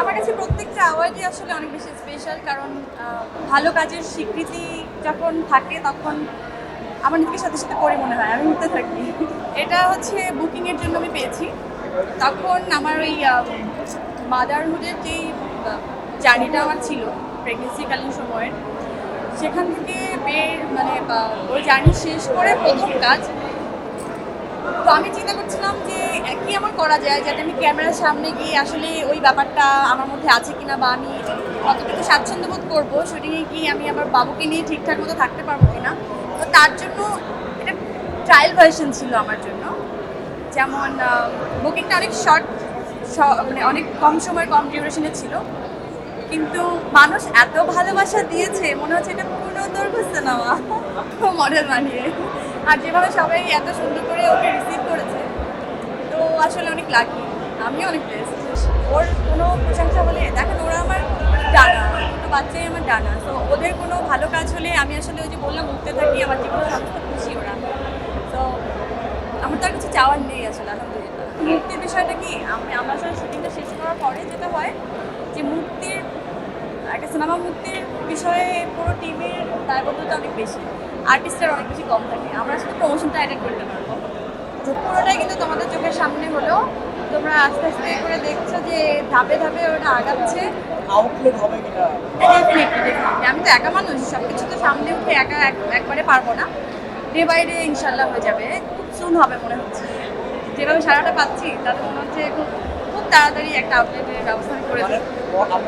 আমার কাছে প্রত্যেকটা অ্যাওয়ার্ডই আসলে অনেক বেশি স্পেশাল কারণ ভালো কাজের স্বীকৃতি যখন থাকে তখন আমার নিজেকে সাথে সাথে করে মনে হয়, আমি উঠতে থাকি। এটা হচ্ছে বুকিংয়ের জন্য আমি পেয়েছি। তখন আমার ওই মাদারহুডের যেই জার্নিটা আমার ছিল প্রেগনেন্সিকালীন সময়ের, সেখান থেকে বের মানে ওই জার্নি শেষ করে প্রথম কাজ। তো আমি চিন্তা করছিলাম যে আমার করা যায় যাতে আমি ক্যামেরার সামনে গিয়ে আসলে ওই ব্যাপারটা আমার মধ্যে আছে কিনা বা আমি কতটুকু স্বাচ্ছন্দ্য বোধ করব শুটিংয়ে গিয়ে আমি আমার বাবুকে নিয়ে ঠিকঠাক মতো থাকতে পারব কিনা। তো তার জন্য এটা ট্রায়াল ভার্সন ছিল আমার জন্য। যেমন বুকিংটা অনেক শর্ট মানে অনেক কম সময় কম ডিউরেশনে ছিল। কিন্তু মানুষ এত ভালোবাসা দিয়েছে, মনে হচ্ছে এটা পুরো দৈর্ঘ্য সিনেমা মডেল বানিয়ে আর যেভাবে সবাই এত সুন্দর করে ওকে রিসিভ করেছে আসলে অনেক লাকি আমিও অনেক বেস্ট ওর কোনো প্রশংসা হলে, দেখেন, ওরা আমার ডানা, দুটো বাচ্চাই আমার ডানা। তো ওদের কোনো ভালো কাজ হলে আমি আসলে ওই যে বললাম, উঠতে থাকি, আমার জীবনে সমস্ত খুশি ওরা। তো আমার তো আর কিছু চাওয়ার নেই আসলে, আলহামদুলিল্লাহ। মুক্তির বিষয়টা কি? আমি, আমরা আসলে শুটিংটা শেষ করার পরে যেটা হয়, যে মুক্তির, একটা সিনেমা মুক্তির বিষয়ে পুরো টিমের দায়বদ্ধতা অনেক বেশি। আর্টিস্টের অনেক বেশি কম থাকে। আমরা শুধু প্রমোশনটা অ্যাটেন্ড করতে পারব। পুরোটাই কিন্তু তোমাদের চোখের সামনে হলো। তোমরা আস্তে আস্তে করে দেখছ যে ধাপে ধাপে ওটা আগাচ্ছে। আউটলেট হবে কিনা? Definitely, definitely. আমি তো একা মানুষ সব কিছু তো সামনে উঠে একা এক- একবারে পারব না। ডে বাই ডে ইনশাল্লাহ হয়ে যাবে। খুব সুন হবে মনে হচ্ছে। যেভাবে সারাটা পাচ্ছি তাতে মনে হচ্ছে খুব খুব তাড়াতাড়ি একটা আউটলেটের ব্যবস্থা করে মানে